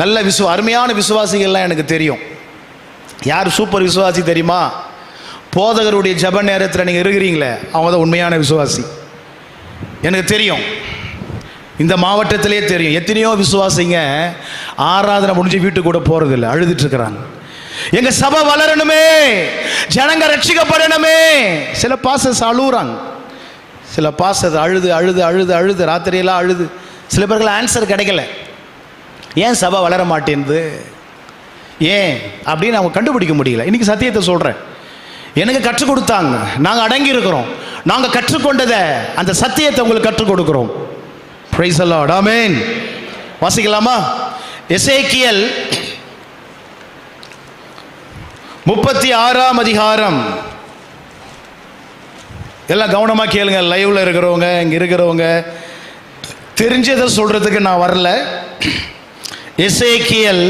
நல்ல விசு அருமையான விசுவாசிகள்லாம் எனக்கு தெரியும். யார் சூப்பர் விசுவாசி தெரியுமா? போதகருடைய ஜப நேரத்தில் நீங்கள் இருக்கிறீங்களே அவங்க தான் உண்மையான விசுவாசி. எனக்கு தெரியும். இந்த மாவட்டத்திலே தெரியும். எத்தனையோ விசுவாசிங்க ஆராதனை முடிஞ்சு வீட்டுக்கு கூட போகிறதில்ல அழுதுட்டு இருக்கிறாங்க. எங்க சபை வளரணுமே ஜனங்க ரட்சிக்கப்படணுமே. சில பாசஸ் அழுகுறாங்க சில பாசஸ் அழுது அழுது அழுது அழுது ராத்திரியெல்லாம் அழுது. சில பேருக்கு ஆன்சர் கிடைக்கல. ஏன் சபை வளர மாட்டேங்குது ஏன்? அப்படின்னு அவங்க கண்டுபிடிக்க முடியல. இன்னைக்கு சத்தியத்தை சொல்கிறேன் எனக்கு கற்றுக் கொடுத்தாங்க. நாங்கள் அடங்கி இருக்கிறோம். நாங்கள் கற்றுக்கொண்டதை அந்த சத்தியத்தை உங்களுக்கு கற்றுக் கொடுக்குறோம். பிரைஸ் அல்லாட் ஆமென் வாசிக்கலாமா? எசேக்கியல் முப்பத்தி ஆறாம் அதிகாரம். எல்லாம் கவனமாக கேளுங்க. லைவ்ல இருக்கிறவங்க இங்கே இருக்கிறவங்க. தெரிஞ்சதை சொல்றதுக்கு நான் வரல. எசேக்கியல்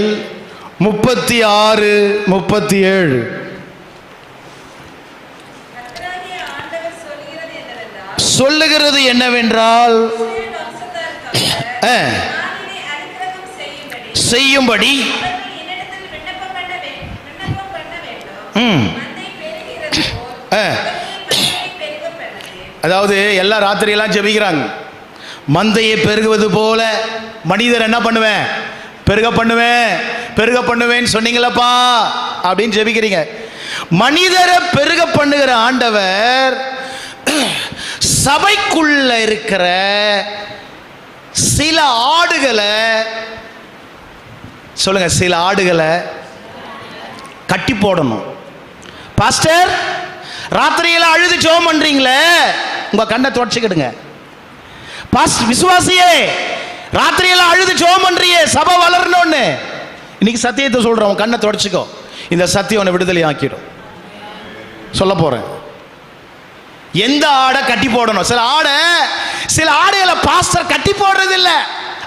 முப்பத்தி ஆறு முப்பத்தி ஏழு சொல்லுகிறது என்னவென்றால் செய்யும்படி. அதாவது எல்லா ராத்திரியெல்லாம் ஜெபிக்கிறாங்க. மந்தையை பெருகுவது போல மனிதர் என்ன பண்ணுவேன்? பெருக பண்ணுவேன் பெருக பண்ணுவேன்னு சொன்னீங்களப்பா அப்படின்னு ஜெபிக்கிறீங்க. மனிதரை பெருக பண்ணுகிற ஆண்டவர் சபைக்குள்ள இருக்கிற சில ஆடுகளை சொல்லுங்க சில ஆடுகளை கட்டி போடணும். பாஸ்டர் ராத்திரியில அழுது ஜோம் பண்றீங்களே உங்க கண்ணை தொடச்சிக்கிடுங்க. பாஸ்ட் விசுவாசியே ராத்திரியெல்லாம் அழுது ஜோம் பண்றியே சபை வளரணும்னு. இன்னைக்கு சத்தியத்தை சொல்றோம் உன் கண்ணை தொடச்சிக்கோ. இந்த சத்தியம் உன்னை விடுதலை ஆக்கிடும். சொல்ல போறேன். எந்த ஆடை கட்டி போடணும்? சில ஆடை சில ஆடைகளை பாஸ்டர் கட்டி போடுறது இல்ல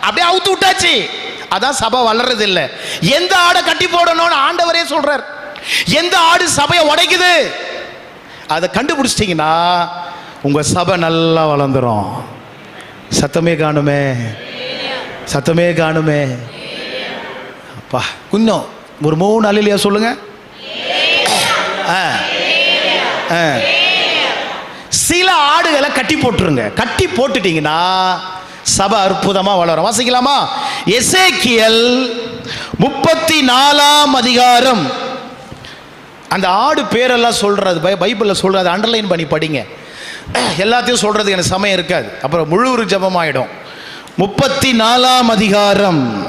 அப்படியே அவுத்து விட்டாச்சு. அதான் சபை வளர்றது இல்ல எந்த ஆடை கட்டி போடணும்னு ஆண்டவரே சொல்றார். எந்த ஆடு சபையை உடைக்குது? அதை கண்டுபிடிச்சிட்டிங்கன்னா உங்க சபை நல்லா வளர்ந்துரும். சத்தமே காணுமே. சத்தமே காணுமே. அப்பா. இன்னும் ஒரு மூணு அலையிலையா சொல்லுங்க? ஆ. ஆ. சில ஆடுகளை கட்டி போட்டுருங்க. கட்டி போட்டுட்டீங்கன்னா சபை அற்புதமா வளரும். வாசிக்கலாமா? எசேக்கியல் முப்பத்தி நாலாம் அதிகாரம். அந்த ஆடு பேரெல்லாம் சொல்றது பை பைபிளில் சொல்றது. அண்டர்லைன் பண்ணி படிங்க. எல்லாத்தையும் சொல்கிறது எனக்கு சமயம் இருக்காது. அப்புறம் முழு ஜபமாயிடும். முப்பத்தி நாலாம் அதிகாரம்.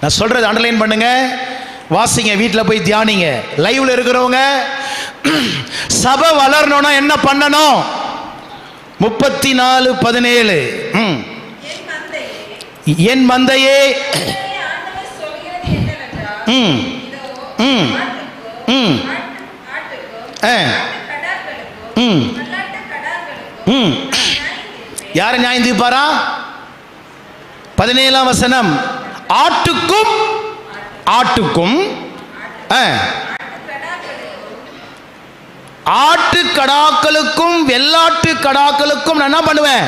நான் சொல்றது அண்டர்லைன் பண்ணுங்க. வாசிங்க வீட்டில் போய் தியானிங்க. லைவ்ல இருக்கிறவங்க சபை வளரணும்னா என்ன பண்ணணும்? முப்பத்தி நாலு பதினேழு. ம். என் மந்தையே, ம். ம். ம். ஆ. ம். ம். யார் நியாயம் தீர்ப்பாரா? பதினேழாம் வசனம் ஆட்டுக்கும் ஆட்டுக்கும் ஆட்டு கடாக்களுக்கும் வெள்ளாட்டு கடாக்களுக்கும் நான் என்ன பண்ணுவேன்?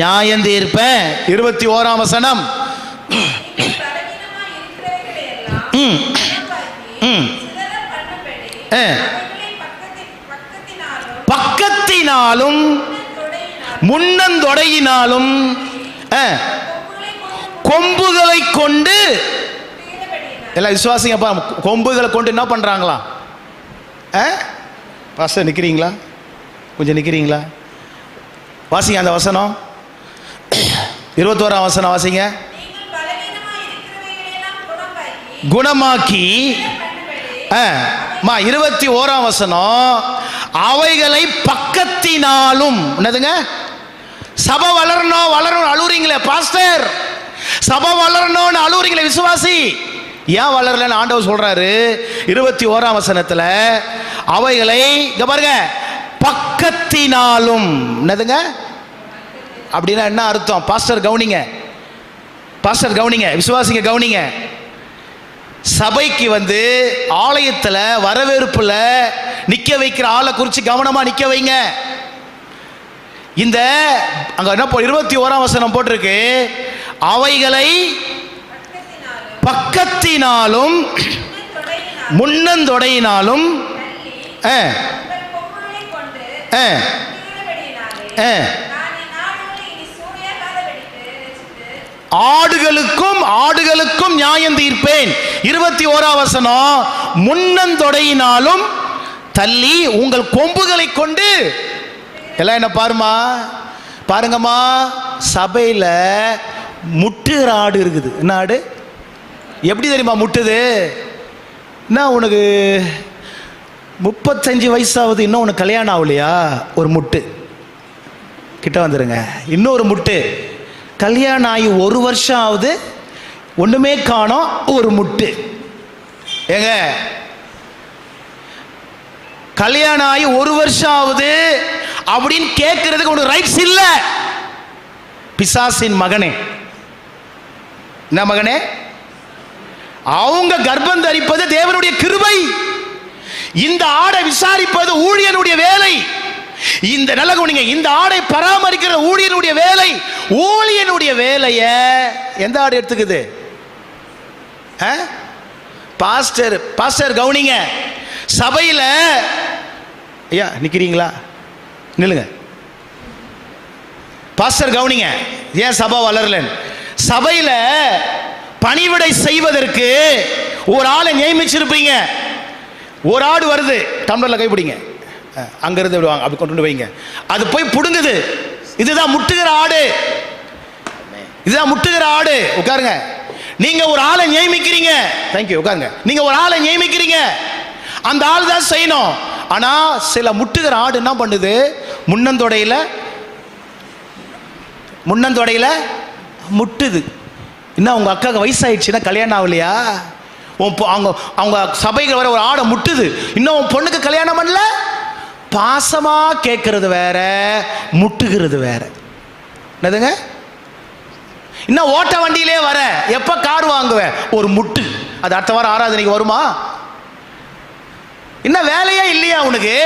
நியாயம் தீர்ப்பேன். இருபத்தி ஓராம் வசனம். ம் ம் பக்கத்தினாலும், முன்னந்தொடையினாலும் ஆ, கொம்புகளை கொண்டு எல்லாம் விசுவாசிங்கப்பா கொம்புகளை கொண்டு என்ன பண்ணுறாங்களா ஆ பாஸ்டர் நிற்கிறீங்களா கொஞ்சம் நிற்கிறீங்களா வாசிங்க அந்த வசனம். இருபத்தோராம் வசனம் வாசிங்க. குணமாக்கி, ஆ, மா இருபத்தி ஓராம் வசனம் அவைகளை பக்கத்தினாலும் என்னதுங்க? சபை வளரணும் வளரணும் அழுவுறீங்களே பாஸ்டர். சபை வளரணும்னு அழுவுறீங்களே விசுவாசி. ஏன் வளரலன்னு ஆண்டவர் சொல்றாரு. இருபத்தி ஓராம் வசனத்துல அவைகளை இங்க பாருங்க பக்கத்தினாலும் என்னதுங்க? அப்படின்னா என்ன அர்த்தம்? பாஸ்டர் கவுனிங்க. பாஸ்டர் கவுனிங்க. விசுவாசிங்க கவுனிங்க. சபைக்கு வந்து ஆலயத்தில் வரவேற்புல நிற்க வைக்கிற ஆளை குறித்து கவனமாக நிற்க வைங்க. இந்த அங்க என்ன இருபத்தி ஓராம் வசனம் போட்டிருக்கு. அவைகளை பக்கத்தினாலும் முன்னந்தொடையினாலும் ஆடுகளுக்கும் ஆடுகளுக்கும் நியாயம் தீர்ப்பேன். இருபத்தி ஓராம் வசனம் முன்னந்தொடையினாலும் தள்ளி உங்கள் கொம்புகளை கொண்டு எல்லாம் என்ன பாருமா? பாருங்கம்மா சபையில் முட்டுகிற ஆடு இருக்குது. என்ன ஆடு? எப்படி தெரியுமா முட்டுது? என்ன உனக்கு முப்பத்தஞ்சு வயசாவது இன்னும் உனக்கு கல்யாணம் ஆகலையா? ஒரு முட்டு. கிட்ட வந்துடுங்க இன்னொரு முட்டு. கல்யாணம் ஆகி ஒரு வருஷம் ஆகுது. ஒன்றுமே காணோம் ஒரு முட்டு. ஏங்க? கல்யாணம் ஆகி ஒரு வருஷம் ஆகுது. அப்படின்னு கேட்கறதுக்கு உனக்கு ரைட்ஸ் இல்லை. பிசாசின் மகனே. என்ன மகனே? அவங்க கர்ப்பம் தரிப்பது தேவனுடைய கிருபை. இந்த ஆடை விசாரிப்பது ஊழியனுடைய வேலை. இந்த நல்ல கவனிங்க இந்த ஆடை பராமரிக்கிற ஊழியனுடைய வேலை. ஊழியனுடைய வேலையை எந்த ஆடு எடுத்துக்குது? ஆ? பாஸ்டர் பாஸ்டர் கவுனிங்க. சபையில் ஐயா நிற்கிறீங்களா நில்லுங்க. பாஸ்டர் கவுனிங்க. ஏன் சபா வளரலன்னு? சபையில் பணிவிடை செய்வதற்கு ஒரு ஆளை நியமிச்சிருப்பீங்க. ஒரு ஆடு வருது டம்ளரில் கைப்பிடிங்க அஹ், அங்கிருந்து விடுவாங்க. அப்படி கொண்டு வந்து வைங்க. அது போய் புடுங்குது. இதுதான் முட்டுகிற ஆடு. இதுதான் முட்டுகிற ஆடு. உட்காருங்க. நீங்க ஒரு ஆளை நியமிக்கிறீங்க. தேங்க்யூ உட்காருங்க. நீங்க ஒரு ஆளை நியமிக்கிறீங்க. அந்த ஆள் தான் செய்யணும். ஆனா சில முட்டுகிற ஆடு என்ன பண்ணுது? முன்னந்தொடையில முன்னந்தொடையில முட்டுது. என்ன உங்க அக்காவுக்கு வயசாயிடுச்சுன்னா கல்யாணம் ஆகலையா? உன் அவங்க அவங்க சபைக்கு வர ஒரு ஆடை முட்டுது. இன்னும் உன் பொண்ணுக்கு கல்யாணம் பண்ணல? பாசமா கேட்கறது வேற முட்டுகிறது வேற. என்னதுங்க? இன்னும் ஓட்ட வண்டியிலே வர. எப்ப கார் வாங்குவேன் ஒரு முட்டு. அது அடுத்த வாரம் ஆராதனைக்கு வருமா? என்ன வேலையே இல்லையா உனக்கு?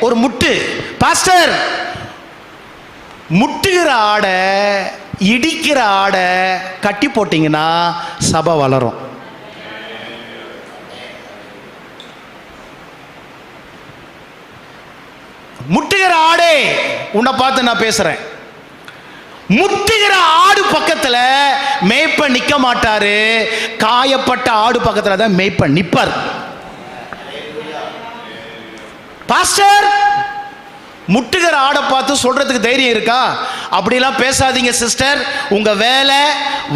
ஒரு முட்டு. பாஸ்டர் முட்டுகிற ஆடை இடிக்கிற ஆடை கட்டி போட்டீங்கன்னா சபை வளரும். முட்டுகிற ஆடே உன்னை பார்த்து நான் பேசுறேன். முட்டுகிற ஆடு பக்கத்துல மேய்ப்ப நிக்க மாட்டாரு. காயப்பட்ட ஆடு பக்கத்துல தான் மேய்ப்ப நிப்பார். பாஸ்டர் முட்டுகிற ஆடை பார்த்து சொல்றதுக்கு தைரியம் இருக்கா? அப்படிலாம் பேசாதீங்க சிஸ்டர். உங்க வேலை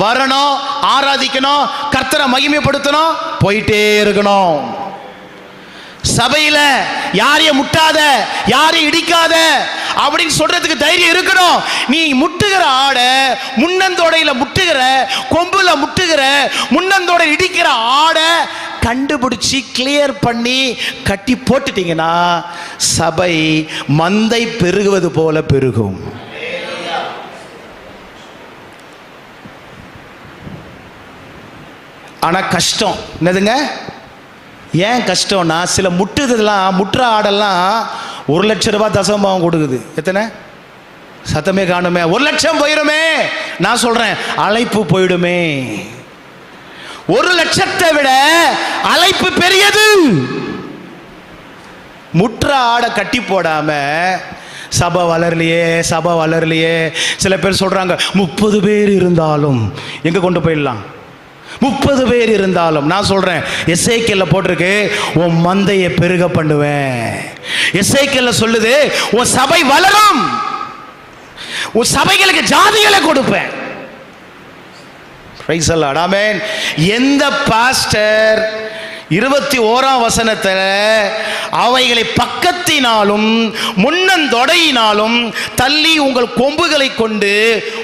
வரணும் ஆராதிக்கணும் கர்த்தரை மகிமைப்படுத்தணும் போயிட்டே இருக்கணும். சபையில யாரையும் முட்டாத யாரையும் இடிக்காத அப்படின்னு சொல்றதுக்கு தைரியம் இருக்கணும். நீ முட்டுகிற ஆடை முன்னந்தோடையில முட்டுகிற கொம்புல முட்டுகிற முன்னந்தோட இடிக்கிற ஆடை கண்டுபிடிச்சி கிளியர் பண்ணி கட்டி போட்டுட்டீங்கன்னா சபை மந்தை பெருகுவது போல பெருகும். ஆனால் கஷ்டம். என்னதுங்க? ஏன் கஷ்டம்னா சில முட்டுதெல்லாம் முட்டுற ஆடெல்லாம் ஒரு லட்ச ரூபாய் தசமபாவம் கொடுக்குது. எத்தனை? சத்தமே காணுமே. ஒரு லட்சம் போயிடுமே நான் சொல்கிறேன் அழைப்பு போயிடுமே. ஒரு லட்சத்தை விட அழைப்பு பெரியது. முற்ற ஆடை கட்டி போடாம சபை வளரலையே சபை வளரலையே. சில பேர் சொல்றாங்க முப்பது பேர் இருந்தாலும் எங்க கொண்டு போயிடலாம்? முப்பது பேர் இருந்தாலும் நான் சொல்றேன் எஸ்ஐக்கியல்ல போட்டிருக்கு உன் மந்தையை பெருக பண்ணுவேன். எஸ்ஐக்கியல்ல சொல்லுது உன் சபை வளரும். உன் சபைகளுக்கு ஜாதிகளை கொடுப்பேன் Praise the Lord. Amen. எந்த பாஸ்டர் இருபத்தி ஓராம் வசனத்தில் அவைகளை பக்கத்தினாலும் முன்னந்தொடையினாலும் தள்ளி உங்கள் கொம்புகளை கொண்டு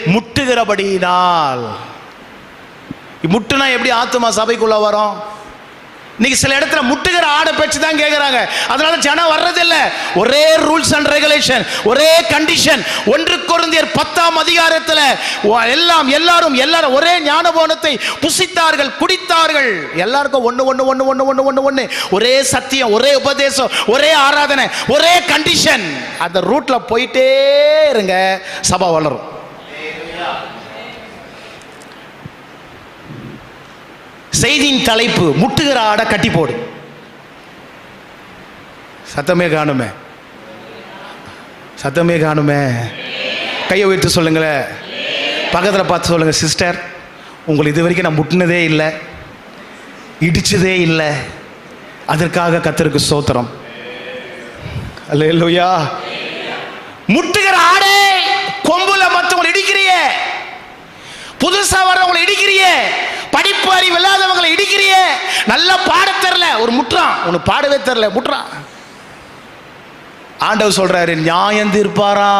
முட்டுகிறபடியினால். முட்டுனா எப்படி ஆத்துமா சபைக்குள்ள வரும்? இன்னைக்கு சில இடத்துல முட்டுகிற ஆடை பேச்சு தான் கேட்குறாங்க அதனால ஜனம் வர்றதில்ல. ஒரே ரூல்ஸ் அண்ட் ரெகுலேஷன் ஒரே கண்டிஷன் ஒன்று குருந்தியர் பத்தாம் அதிகாரத்தில் எல்லாம் எல்லாரும் எல்லாரும் ஒரே ஞானபோனத்தை புசித்தார்கள் குடித்தார்கள். எல்லாருக்கும் ஒன்று ஒன்று ஒன்று ஒன்று ஒன்று ஒன்று ஒன்று ஒரே சத்தியம் ஒரே உபதேசம் ஒரே ஆராதனை ஒரே கண்டிஷன் அந்த ரூட்ல போயிட்டே இருங்க. சபா வளரும். செய்தியின் தலைப்பு முட்டுகிற ஆடை கட்டி போடு. சத்தமே காணுமே. சத்தமே காணுமே. கையை உயர்த்து சொல்லுங்களேன் பக்கத்தில் பார்த்து சொல்லுங்கள் சிஸ்டர். உங்களை இது வரைக்கும் நான் முட்டினதே இல்லை. இடிச்சதே இல்லை. அதற்காக கத்திருக்கு சோத்திரம் அல்லேலூயா முட்டுகிற ஆடே கொம்புல மற்றவங்களை இடிக்கிறிய. புதுசா வர்றவங்களை இடிக்கிறிய. படிப்பு அறிவு இல்லாதவங்களை இடிக்கிறியே. நல்லா பாட தெரில ஒரு முற்றான். உனக்கு பாடவே தெரில முற்றான். ஆண்டவர் சொல்றாரு நியாயம் தீர்ப்பாரா?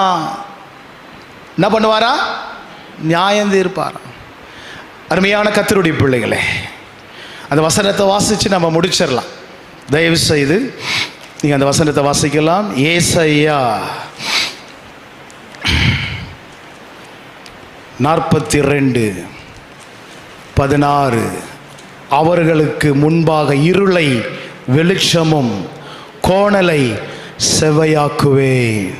என்ன பண்ணுவாரா? நியாயம் தீர்ப்பாரா? அருமையான கத்தருடைய பிள்ளைகளே அந்த வசனத்தை வாசிச்சு நம்ம முடிச்சிடலாம். தயவு செய்து நீங்க அந்த வசனத்தை வாசிக்கலாம். ஏசையா நாற்பத்தி ரெண்டு. பதினாறு. அவர்களுக்கு முன்பாக இருளை வெளிச்சமும் கோணலை செவையாக்குவேன்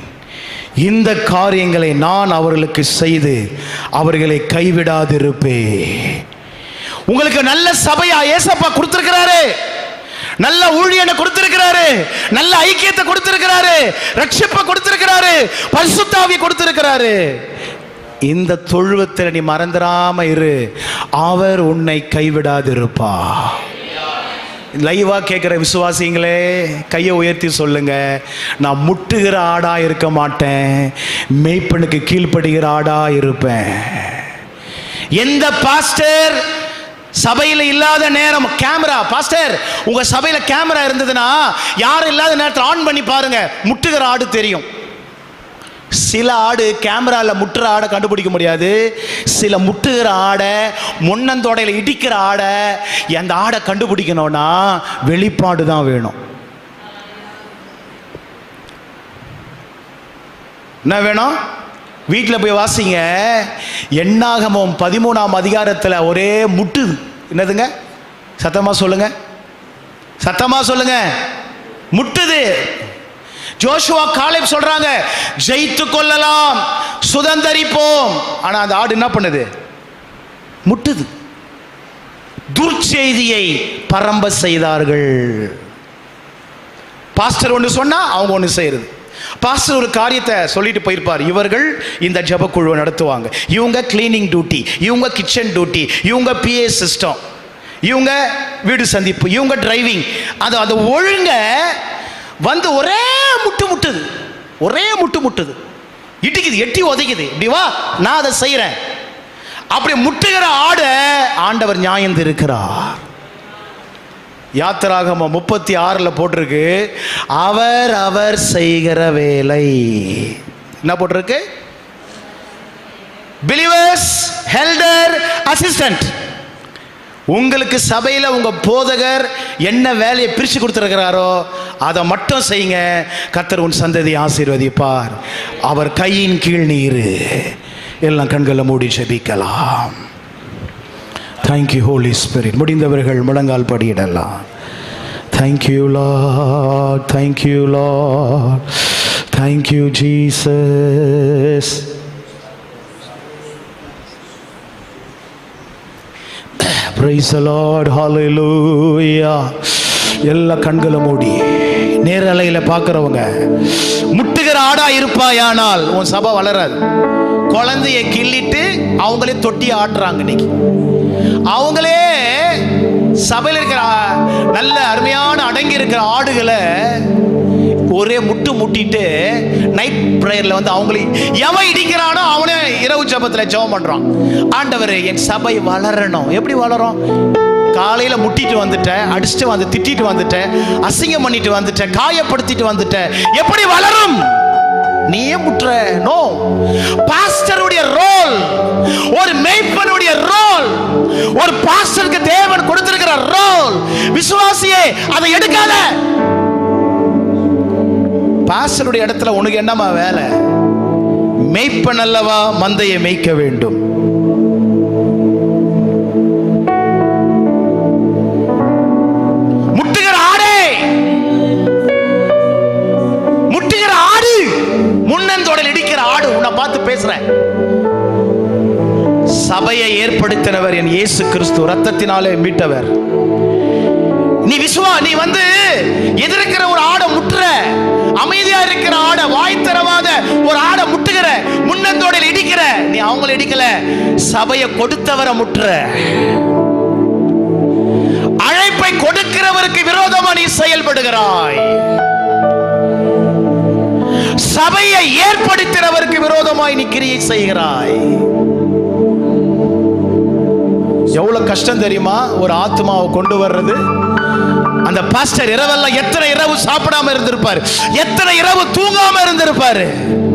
இந்த காரியங்களை நான் அவர்களுக்கு செய்து அவர்களை கைவிடாதிருப்பேன். உங்களுக்கு நல்ல சபையா ஏசப்பா கொடுத்திருக்கிறாரு? நல்ல ஊழியனை கொடுத்திருக்கிறாரு? நல்ல ஐக்கியத்தை கொடுத்திருக்கிறாரு? ரட்சிப்பை கொடுத்திருக்கிறாரு? பரிசுத்தாவி கொடுத்திருக்கிறாரு? இந்த தொழுவத்தில் நீ மறந்துடாம இரு. அவர் உன்னை கைவிடாதிருப்பா. லைவா கேட்குற விசுவாசிங்களே கையை உயர்த்தி சொல்லுங்க. நான் முட்டுகிற ஆடா இருக்க மாட்டேன். மெய்ப்பனுக்கு கீழ்ப்படுகிற ஆடா இருப்பேன். எந்த பாஸ்டர் சபையில் இல்லாத நேரம் கேமரா பாஸ்டர் உங்க சபையில் கேமரா இருந்ததுன்னா யாரும் இல்லாத நேரத்தில் ஆன் பண்ணி பாருங்க. முட்டுகிற ஆடு தெரியும். சில ஆடு கேமராவில் முட்டுற ஆடை கண்டுபிடிக்க முடியாது. சில முட்டுகிற ஆடை முன்னந்தோடையில் இடிக்கிற ஆடை அந்த ஆடை கண்டுபிடிக்கணும்னா வெளிப்பாடு தான் வேணும். என்ன வேணும்? வீட்டில் போய் வாசிங்க. எண்ணாகமும் பதிமூணாம் அதிகாரத்தில் ஒரே முட்டு. என்னதுங்க? சத்தமாக சொல்லுங்க. சத்தமாக சொல்லுங்க. முட்டுது. ஜோஷுவா காலேப் சொல்றாங்க ஜெயித்து கொள்ளலாம் சுதந்தரிப்போம். ஆனா அந்த ஆடு என்ன பண்ணுது? முட்டுது. துர்ச்செய்தியை பரம்ப செய்தார்கள். பாஸ்டர் ஒன்று சொன்னா அவங்க ஒன்று செய்யறது. பாஸ்டர் ஒரு காரியத்தை சொல்லிட்டு போயிருப்பார். இவர்கள் இந்த ஜபக்குழுவை நடத்துவாங்க. இவங்க கிளீனிங் டியூட்டி இவங்க கிச்சன் டியூட்டி இவங்க பிஏ சிஸ்டம் இவங்க வீடு சந்திப்பு இவங்க டிரைவிங் அது அது ஒழுங்க வந்து ஒரே முட்டு முட்டுது. ஒரே முட்டு முட்டுது. இடிக்குது எட்டி உதைக்குது. இப்படி வா நான் அதை செய்கிறேன் அப்படி முட்டுகிற ஆட ஆண்டவர் நியாயம் இருக்கிறார் யாத்திராகம முப்பத்தி ஆறில் போட்டிருக்கு. அவர் அவர் செய்கிற வேலை. என்ன போட்டிருக்கு? பிலிவர்ஸ் ஹெல்டர் அசிஸ்டன்ட் உங்களுக்கு சபையில் உங்க போதகர் என்ன வேலையை பிரித்து கொடுத்துருக்கிறாரோ அதை மட்டும் செய்யுங்க. கத்தர் உன் சந்ததி ஆசீர்வதிப்பார். அவர் கையின் கீழ் நீர். எல்லாம் கண்களை மூடி ஜெபிக்கலாம். தேங்க்யூ ஹோலி ஸ்பிரிட் முடிந்தவர்கள் முழங்கால் படியிடலாம். Thank you Lord thank you Lord thank you Jesus praise Lord Hallelujah. எல்லா கண்களும் மூடி. நேரலையில் பார்க்குறவங்க முட்டுகிற ஆடா இருப்பாயானால் உன் சபை வளராது. குழந்தைய கிள்ளிட்டு அவங்களே தொட்டி ஆட்டுறாங்க இன்னைக்கு. அவங்களே சபையில் இருக்கிற நல்ல அருமையான அடங்கி இருக்கிற ஆடுகளை ஒரே முட்டு முட்டிட்டு நைட் ப்ரேயரில் வந்து அவங்களே எவன் இடிக்கிறானோ அவனே இரவு ஜபத்தில் ஜெபம் பண்ணுறான் ஆண்டவர் என் சபை வளரணும். எப்படி வளரும்? காலையில் முட்டிட்டு வந்துட்டேன் அடிச்சுட்டு வந்து திட்டிட்டு வந்துட்டேன் அசிங்கம் பண்ணிட்டு வந்துட்டேன் காயப்படுத்திட்டு வந்துட்டேன். எப்படி வளரும்? நீ ஏன் நோ பாஸ்டருடைய ரோல் ஒரு மெய்ப்பனுடைய ரோல் ஒரு பாஸ்டருக்கு தேவன் கொடுத்திருக்கிற ரோல் விசுவாசியே அதை எடுக்காத. பாஸ்டருடைய இடத்துல உனக்கு என்னமா வேலை? மெய்ப்பன் அல்லவா மந்தையை மேய்க்க வேண்டும். சபையை ஏற்படுத்தினவர் என் இயேசு கிறிஸ்து ரத்தத்தினாலே மீட்டவர். நீ விசுவா நீ வந்து எதிர்க்கிற ஒரு ஆடை முட்டுற அமைதியா இருக்கிற ஆடை வாய் தரவாத ஒரு ஆடை முட்டுகிற முன்னந்தோடையில் இடிக்கிற நீ அவங்கள இடிக்கல சபையை கொடுத்தவரை முட்டுற. அழைப்பை கொடுக்கிறவருக்கு விரோதமா நீ செயல்படுகிறாய். சபையை ஏற்படுத்தினவருக்கு விரோதமாய் நீ கிரியை செய்கிறாய். எவ்வளவு கஷ்டம் தெரியுமா? ஒரு ஆத்மாவை கொண்டு வர்றது. அந்த பாஸ்டர் இரவெல்லாம் எத்தனை இரவு சாப்பிடாம இருந்திருப்பாரு? எத்தனை இரவு தூங்காம இருந்திருப்பாரு?